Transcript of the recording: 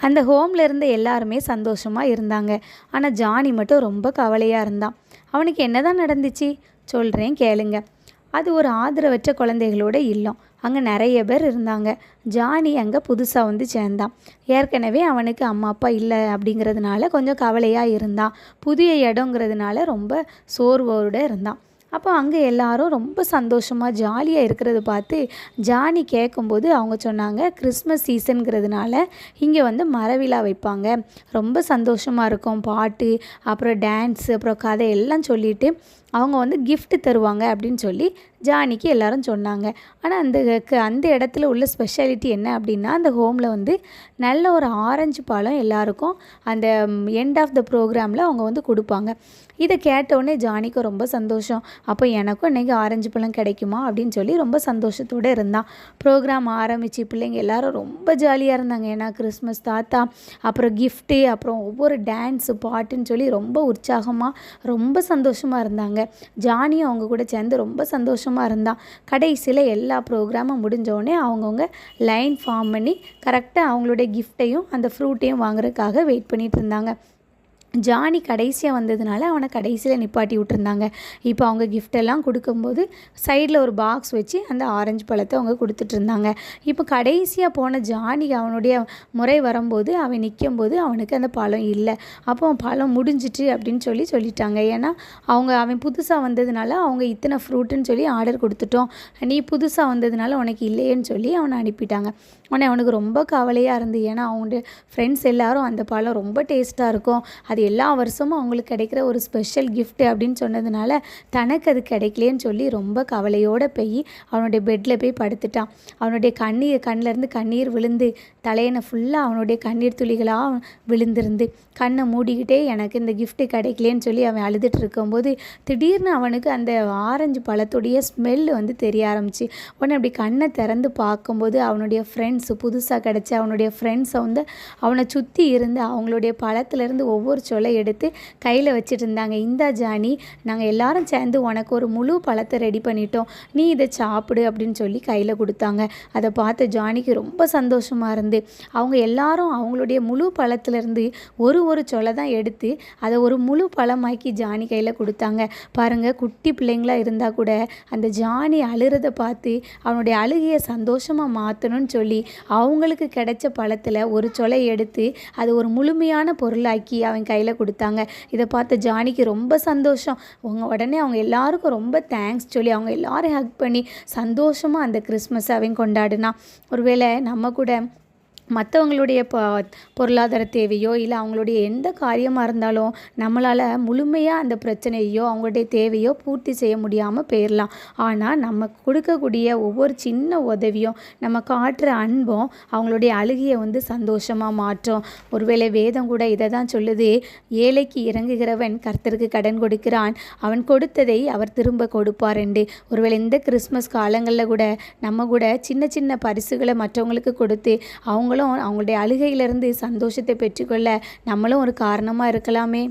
அந்த ஹோமில் இருந்த எல்லாருமே சந்தோஷமாக இருந்தாங்க. ஆனால் ஜானி மட்டும் ரொம்ப கவலையாக இருந்தான். அவனுக்கு என்னதான் நடந்துச்சு? சொல்கிறேன் கேளுங்க. அது ஒரு ஆதரவற்ற குழந்தைகளோட இல்லம். அங்கே நிறைய பேர் இருந்தாங்க. ஜானி அங்கே புதுசாக வந்து சேர்ந்தான். ஏற்கனவே அவனுக்கு அம்மா அப்பா இல்லை அப்படிங்கிறதுனால கொஞ்சம் கவலையாக இருந்தான். புதிய இடங்கிறதுனால ரொம்ப சோர்வோடு இருந்தான். அப்போ அங்கே எல்லாரும் ரொம்ப சந்தோஷமாக ஜாலியாக இருக்கிறத பார்த்து ஜானி கேட்கும்போது அவங்க சொன்னாங்க கிறிஸ்மஸ் சீசனுங்கிறதுனால இங்கே வந்து மரவிழா வைப்பாங்க. ரொம்ப சந்தோஷமாக இருக்கும். பாட்டு அப்புறம் டான்ஸ் அப்புறம் கதை எல்லாம் சொல்லிட்டு அவங்க வந்து கிஃப்ட் தருவாங்க அப்படின்னு சொல்லி ஜானிக்கு எல்லாரும் சொன்னாங்க. ஆனால் அந்த க- அந்த இடத்துல உள்ள ஸ்பெஷாலிட்டி என்ன அப்படின்னா அந்த ஹோமில் வந்து நல்ல ஒரு ஆரஞ்சு பழம் எல்லாருக்கும் அந்த எண்ட் ஆஃப் த ப்ரோக்ராமில் அவங்க வந்து கொடுப்பாங்க. இதை கேட்டவுடனே ஜானிக்கு ரொம்ப சந்தோஷம். அப்போ எனக்கும் இன்றைக்கி ஆரஞ்சு பழம் கிடைக்குமா அப்படின்னு சொல்லி ரொம்ப சந்தோஷத்தோடு இருந்தான். ப்ரோக்ராம் ஆரம்பித்து பிள்ளைங்க எல்லாரும் ரொம்ப ஜாலியாக இருந்தாங்க. ஏன்னா கிறிஸ்மஸ் தாத்தா அப்புறம் கிஃப்ட்டு அப்புறம் ஒவ்வொரு டான்ஸு பாட்டுன்னு சொல்லி ரொம்ப உற்சாகமாக ரொம்ப சந்தோஷமாக இருந்தாங்க. ஜானியும் அவங்க கூட சேர்ந்து ரொம்ப சந்தோஷமாக இருந்தான் கடைசியில் எல்லா ப்ரோக்ராமும் முடிஞ்சோடனே அவங்கவுங்க லைன் ஃபார்ம் பண்ணி கரெக்டாக அவங்களுடைய கிஃப்ட்டையும் அந்த ஃப்ரூட்டையும் வாங்குறதுக்காக வெயிட் பண்ணிட்டு இருந்தாங்க. ஜானி கடைசியாக வந்ததுனால அவனை கடைசியில் நிப்பாட்டி விட்டுருந்தாங்க. இப்போ அவங்க கிஃப்டெல்லாம் கொடுக்கும்போது சைடில் ஒரு பாக்ஸ் வச்சு அந்த ஆரஞ்சு பழத்தை அவங்க கொடுத்துட்ருந்தாங்க. இப்போ கடைசியாக போன ஜானி அவனுடைய முறை வரும்போது அவன் நிற்கும்போது அவனுக்கு அந்த பழம் இல்லை. அப்போ அவன் பழம் முடிஞ்சிட்டு அப்படின்னு சொல்லி சொல்லிட்டாங்க. ஏன்னா அவங்க அவன் புதுசாக வந்ததுனால அவங்க இத்தனை ஃப்ரூட்டுன்னு சொல்லி ஆர்டர் கொடுத்துட்டோம். நீ புதுசாக வந்ததுனால உனக்கு இல்லையேன்னு சொல்லி அவனை அனுப்பிட்டாங்க. உடனே அவனுக்கு ரொம்ப கவலையாக இருந்து ஏன்னா அவனுடைய ஃப்ரெண்ட்ஸ் எல்லாரும் அந்த பழம் ரொம்ப டேஸ்ட்டாக இருக்கும். அது எல்லா வருஷமும் அவங்களுக்கு கிடைக்கிற ஒரு ஸ்பெஷல் கிஃப்ட் அப்படின்னு சொன்னதுனால தனக்கு அது கிடைக்கலையேன்னு சொல்லி ரொம்ப கவலையோடு போய் அவனுடைய பெட்டில் போய் படுத்துட்டான். அவனுடைய கண்ணீர் கண்ணிலேருந்து கண்ணீர் விழுந்து தலையணை ஃபுல்லாக அவனுடைய கண்ணீர் துளிகளாக விழுந்திருந்து கண்ணை மூடிக்கிட்டே எனக்கு இந்த கிஃப்ட்டு கிடைக்கலையேன்னு சொல்லி அவன் அழுதுட்டு இருக்கும்போது திடீர்னு அவனுக்கு அந்த ஆரஞ்சு பழத்துடைய ஸ்மெல் வந்து தெரிய ஆரம்பிச்சு. உடனே அப்படி கண்ணை திறந்து பார்க்கும்போது அவனுடைய ஃப்ரெண்ட்ஸ் புதுசாக கிடச்சி அவனுடைய ஃப்ரெண்ட்ஸை வந்து அவனை சுற்றி இருந்து அவங்களுடைய பழத்துலேருந்து ஒவ்வொரு சொலை எடுத்து கையில் வச்சுட்டு இருந்தாங்க இந்த ஜானி நாங்கள் எல்லாரும் சேர்ந்து உனக்கு ஒரு முழு பழத்தை ரெடி பண்ணிட்டோம். நீ இதை சாப்பிடு அப்படின்னு சொல்லி கையில் கொடுத்தாங்க. அதை பார்த்த ஜானிக்கு ரொம்ப சந்தோஷமாக இருந்து அவங்க எல்லாரும் அவங்களுடைய முழு பழத்துலேருந்து ஒரு ஒரு சொலை தான் எடுத்து அதை ஒரு முழு பழமாக்கி ஜானி கையில் கொடுத்தாங்க. பாருங்கள் குட்டி பிள்ளைங்களா இருந்தால் கூட அந்த ஜானி அழுறதை பார்த்து அவனுடைய அழுகையை சந்தோஷமாக மாற்றணும்னு சொல்லி அவங்களுக்கு கிடைச்ச பழத்தில் ஒரு சொலை எடுத்து அது ஒரு முழுமையான பொருளாக்கி அவன் கை கையில் கொடுத்தாங்க. இதை பார்த்த ஜானிக்கு ரொம்ப சந்தோஷம். அவங்க உடனே அவங்க எல்லாருக்கும் ரொம்ப தேங்க்ஸ் சொல்லி அவங்க எல்லாரும் ஹக் பண்ணி சந்தோஷமாக அந்த கிறிஸ்மஸ் அவன் கொண்டாடினான். ஒருவேளை நம்ம கூட மற்றவங்களுடைய ப பொருளாதார தேவையோ இல்லை அவங்களுடைய எந்த காரியமாக இருந்தாலும் நம்மளால் முழுமையாக அந்த பிரச்சனையோ அவங்களுடைய தேவையோ பூர்த்தி செய்ய முடியாமல் போயிடலாம் ஆனால் நம்ம கொடுக்கக்கூடிய ஒவ்வொரு சின்ன உதவியும் நம்ம காட்டுற அன்பும் அவங்களுடைய அழுகியை வந்து சந்தோஷமாக மாற்றும். ஒருவேளை வேதம் கூட இதை தான் சொல்லுது ஏழைக்கு இறங்குகிறவன் கர்த்தருக்கு கடன் கொடுக்கிறான். அவன் கொடுத்ததை அவர் திரும்ப கொடுப்பார் என்று. ஒருவேளை இந்த கிறிஸ்மஸ் காலங்களில் கூட நம்ம கூட சின்ன சின்ன பரிசுகளை மற்றவங்களுக்கு கொடுத்து அவங்களும் அவங்களும் அவங்களுடைய அழுகையிலிருந்து சந்தோஷத்தை பெற்றுக்கொள்ள நம்மளும் ஒரு காரணமாக இருக்கலாமே.